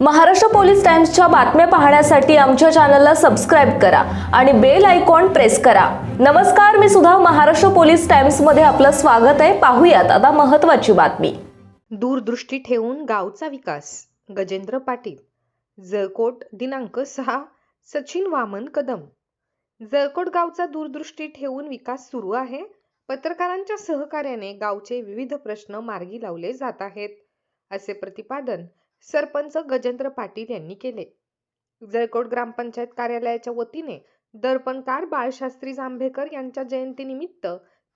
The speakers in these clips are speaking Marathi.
महाराष्ट्र पोलीस टाइम्सच्या बातम्या पाहण्यासाठी आमच्या चॅनलला सबस्क्राईब करा आणि बेल आयकॉन प्रेस करा. नमस्कार मी सुद्धा महाराष्ट्र पोलीस टाइम्समध्ये आपलं स्वागत आहे. पाहूयात आता महत्वाची बातमी. दूरदृष्टी ठेवून गावचा विकास. गजेंद्र पाटील. जळकोट दिनांक सहा सचिन वामन कदम. जळकोट गावचा दूरदृष्टी ठेवून विकास सुरू आहे. पत्रकारांच्या सहकार्याने गावचे विविध प्रश्न मार्गी लावले जात आहेत. असे प्रतिपादन सरपंच गजेंद्र पाटील यांनी केले. जळकोट ग्रामपंचायत कार्यालयाच्या वतीने दर्पणकार बाळशास्त्री जांभेकर यांच्या जयंतीनिमित्त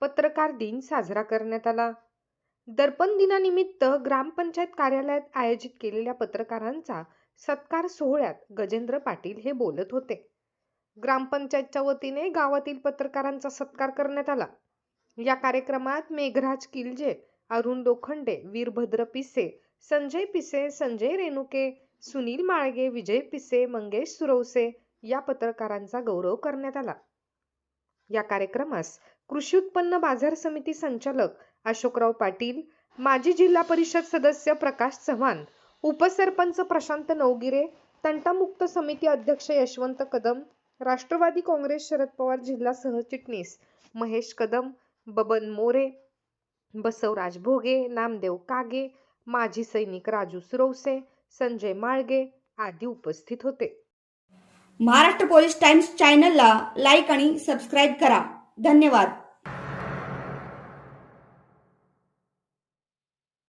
पत्रकार दिन साजरा करण्यात आला. दर्पण दिनानिमित्त ग्रामपंचायत कार्यालयात आयोजित केलेल्या पत्रकारांचा सत्कार सोहळ्यात गजेंद्र पाटील हे बोलत होते. ग्रामपंचायतच्या वतीने गावातील पत्रकारांचा सत्कार करण्यात आला. या कार्यक्रमात मेघराज किलजे अरुण लोखंडे वीरभद्र पिसे संजय पिसे संजय रेणुके सुनील माळगे विजय पिसे मंगेश सुरवसे या पत्रकारांचा गौरव करण्यात आला. या कार्यक्रमास कृषी उत्पन्न बाजार समिती संचालक अशोकराव पाटील माजी जिल्हा परिषद सदस्य प्रकाश चव्हाण उपसरपंच प्रशांत नवगिरे तंटामुक्त समिती अध्यक्ष यशवंत कदम राष्ट्रवादी काँग्रेस शरद पवार जिल्हा सहचिटणीस महेश कदम बबन मोरे बसवराज भोगे नामदेव कागे माजी सैनिक राजू सुरवसे संजय माळगे आदी उपस्थित होते. महाराष्ट्र पोलीस टाइम्स चॅनलला लाईक आणि सबस्क्राईब करा. धन्यवाद.